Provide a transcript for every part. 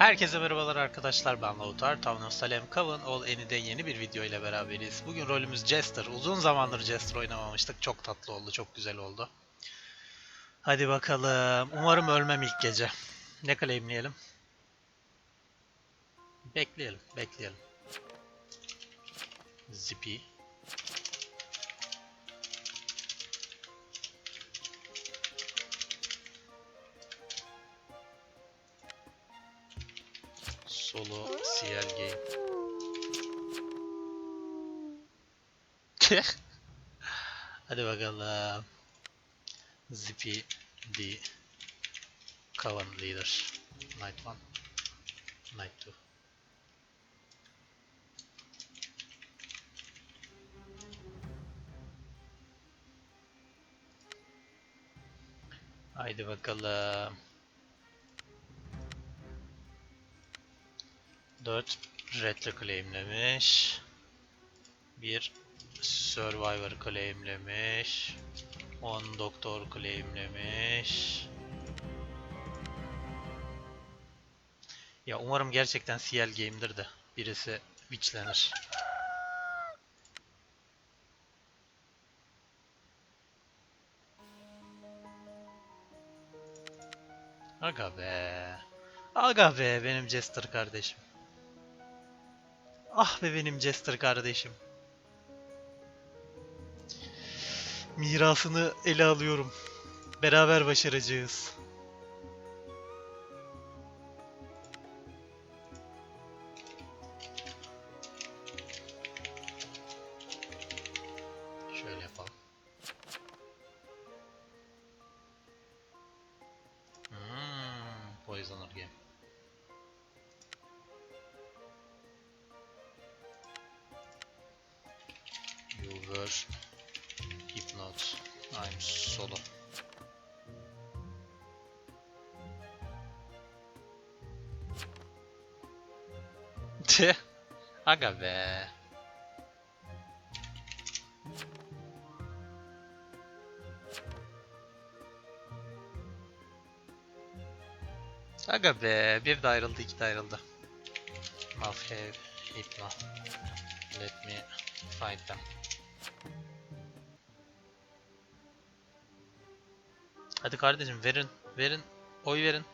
Herkese merhabalar arkadaşlar ben Lautar. Town of Salem Coven All Any'de yeni bir video ile beraberiz. Bugün rolümüz Jester. Uzun zamandır Jester oynamamıştık. Çok tatlı oldu, çok güzel oldu. Hadi bakalım. Umarım ölmem ilk gece. Ne claimleyelim? Bekleyelim, bekleyelim. Zippy. Solo CL game. Hadi bakalım. Zippy D. Coven Leader. Night 1. Night 2. Haydi bakalım. 4 retro claimlemiş. Bir survivor claimlemiş. 10 doktor claimlemiş. Ya umarım gerçekten CL game'dir de birisi witchlenir. Aga be. Aga be benim Jester kardeşim. Ah be benim Jester kardeşim. Mirasını ele alıyorum. Beraber başaracağız. Were Hypnot. I'm solo. Aga be. Aga be. Bir de ayrıldı, iki de ayrıldı. Must have Hypno. Let me find them. Hadi kardeşim verin, verin, oy verin.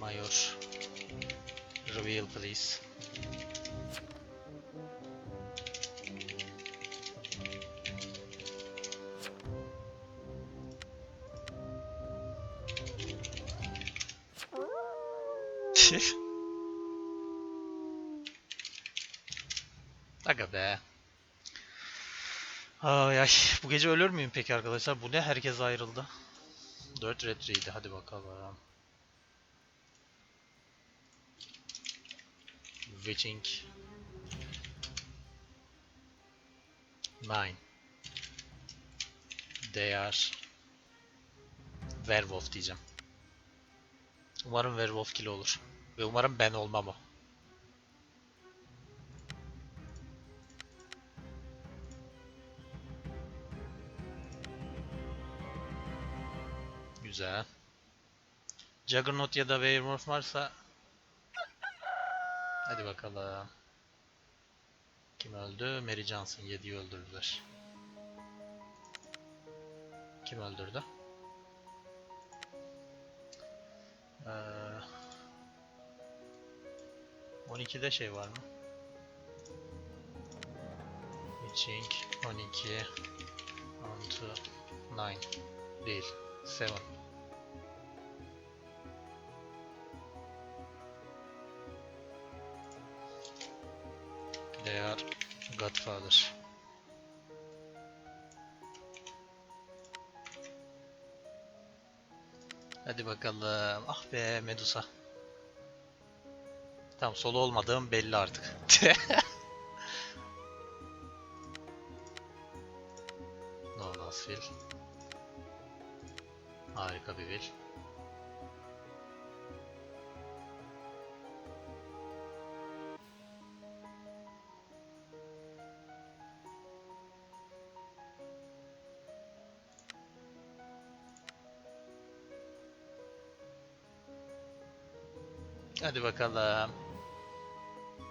Mayor, reveal please. Aga be. Ay ay. Bu gece ölür müyüm peki arkadaşlar? Bu ne? Herkes ayrıldı. 4 retriydi. Hadi bakalım. Witching. 9. They are Werewolf diyeceğim. Umarım Werewolf kill olur. Ve umarım ben olmam o. Güzel. Juggernaut ya da Werewolf varsa Hadi bakalım. Kim öldü? Mary Johnson 7'yi öldürdüler. Kim öldürdü? Ee, 12'de şey var mı? Witching 12 on to 9 değil 7 Godfather. Hadi bakalım. Ah be Medusa. Tamam solo olmadığım belli artık. no Last Will. Harika bir will. Hadi bakalım.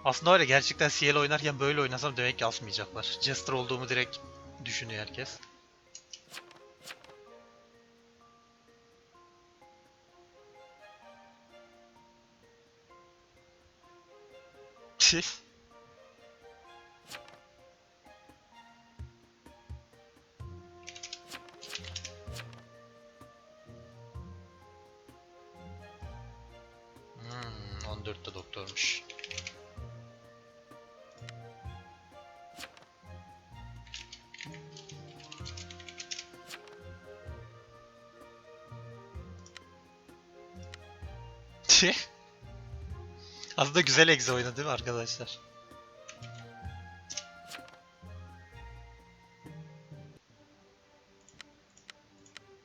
Aslında öyle gerçekten CL oynarken böyle oynasam demek ki asmayacaklar. Jester olduğumu direkt düşünüyor herkes. Hmm, Aslında güzel egze oynadı değil mi arkadaşlar?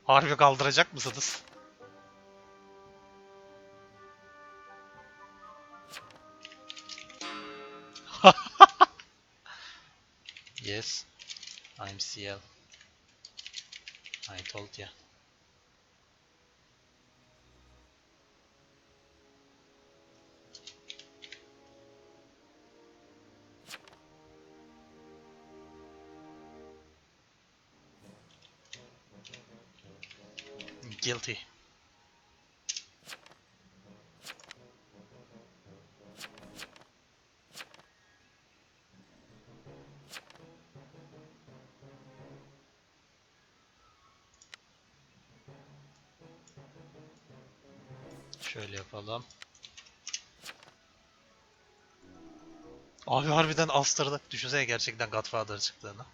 Harbi kaldıracak mısınız? yes, I'm CL. I told ya. Guilty. Şöyle yapalım. Abi harbiden astırdık. Düşünsene gerçekten Godfather çıktığını.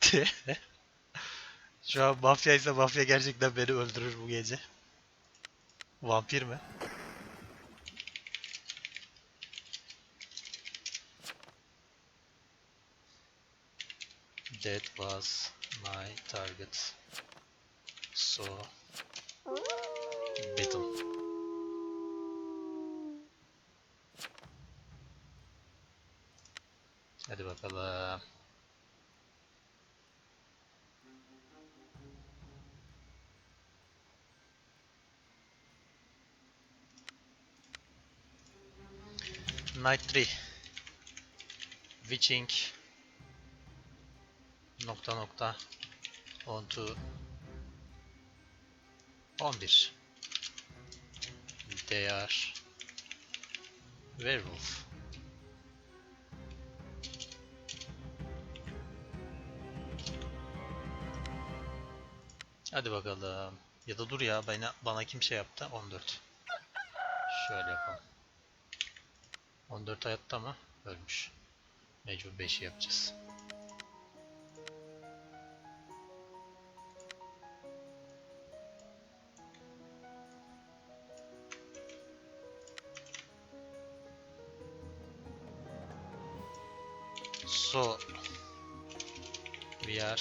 Şu an mafya ise mafya gerçekten beni öldürür bu gece. Vampir mi? That was my target. So beaten. Hadi bakalım. Night 3 Witching nokta nokta on to 11 They are werewolf Hadi bakalım. Ya da dur ya bana, bana kim şey yaptı? 14. Şöyle yapalım. 14 hayatta mı? Ölmüş. Mecbur 5'i yapacağız. So we are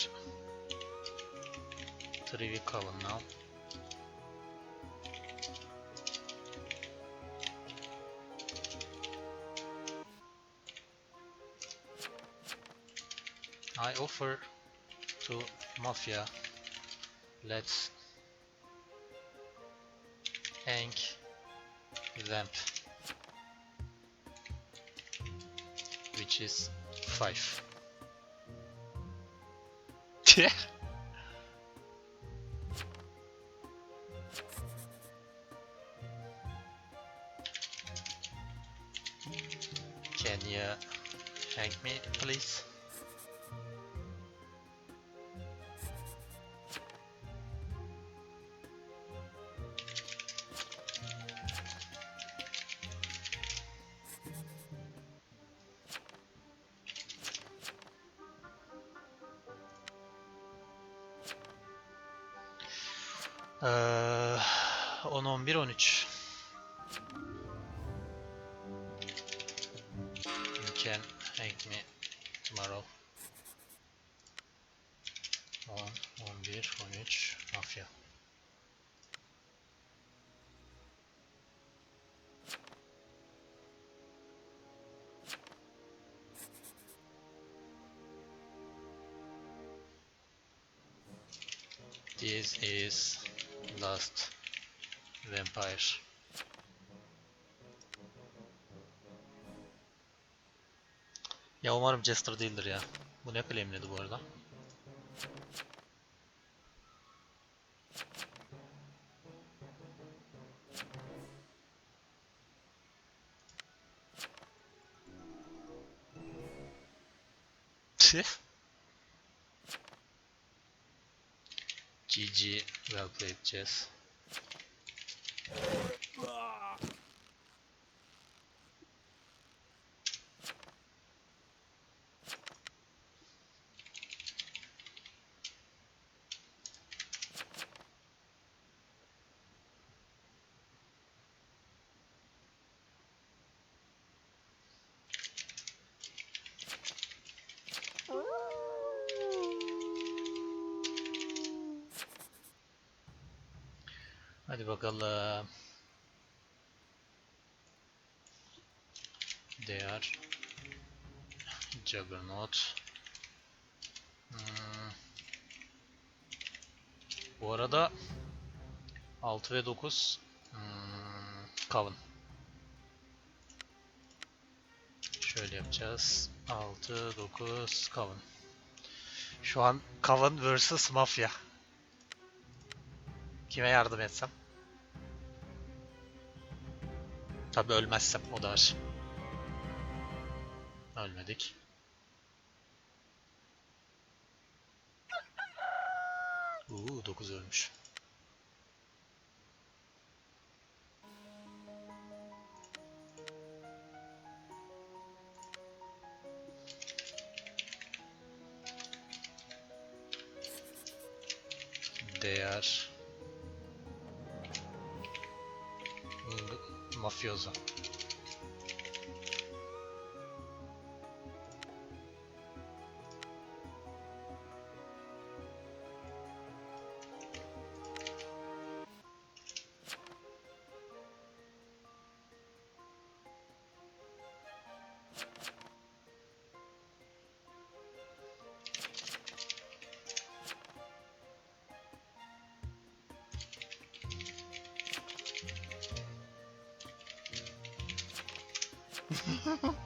three cover now. I offer to Mafia. Let's hang them. Which is five. yeah Can you hang me, please? Ee, 10, 11, 13. You can hang me tomorrow. 10, 11, 13, mafya. This is last Vampire. Ya umarım Jester değildir ya. Bu ne claimledi bu arada? Tüh. GG, well played Jess. Hadi bakalım. Değer. Juggernaut. Hmm. Bu arada 6 ve 9 hmm. Şöyle yapacağız. 6 9 Coven. Şu an Coven vs Mafya. Kime yardım etsem? Tabi ölmezsem o da var. Ölmedik. Uuu 9 ölmüş. Değer. Hmm, Ha ha ha.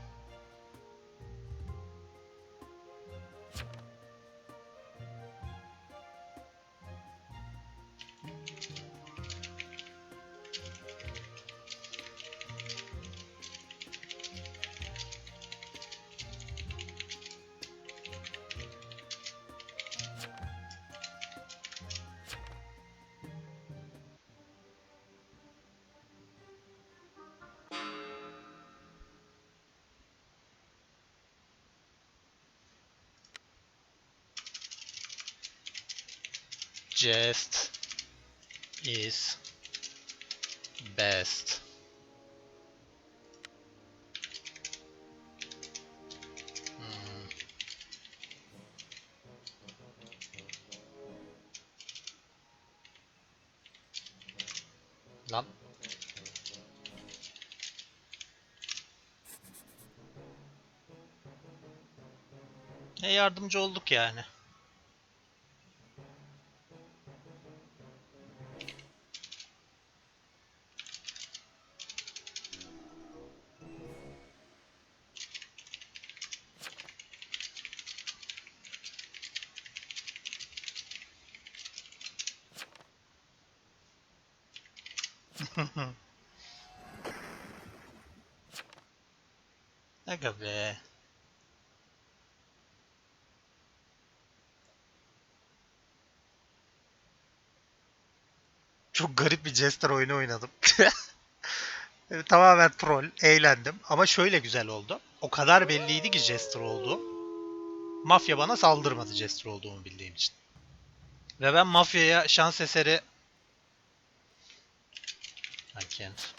Jest is best. Hmm. Lan. E yardımcı olduk yani. Aga be. Çok garip bir Jester oyunu oynadım. Tamamen troll, eğlendim. Ama şöyle güzel oldu. O kadar belliydi ki Jester olduğum. Mafya bana saldırmadı Jester olduğumu bildiğim için. Ve ben Mafya'ya şans eseri... I can't.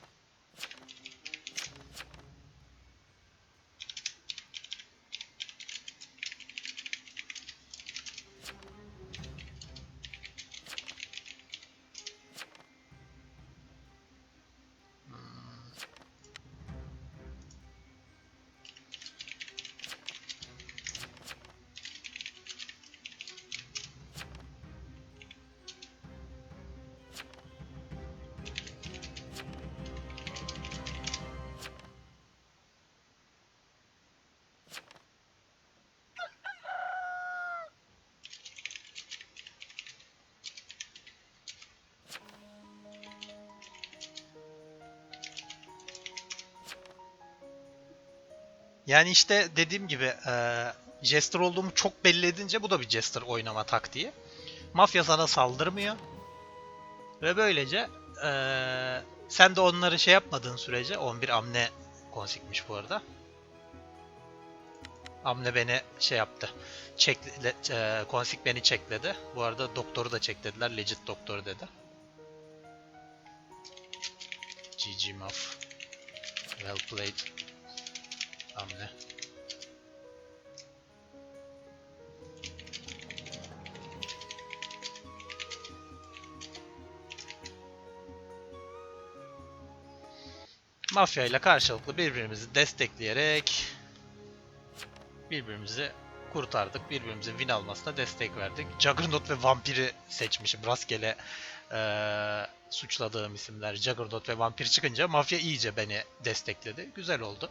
Yani işte dediğim gibi e, Jester olduğumu çok belli edince bu da bir Jester oynama taktiği. Mafya sana saldırmıyor. Ve böylece e, sen de onları şey yapmadığın sürece 11 amne konsikmiş bu arada. Amne beni şey yaptı. Çek, e, konsik beni çekledi. Bu arada doktoru da çeklediler. Legit doktor dedi. GG Maf. Well played. Amne. Mafya ile karşılıklı birbirimizi destekleyerek birbirimizi kurtardık. Birbirimizin win almasına destek verdik. Juggernaut ve Vampir'i seçmişim. Rastgele eee, suçladığım isimler Juggernaut ve Vampir çıkınca mafya iyice beni destekledi. Güzel oldu.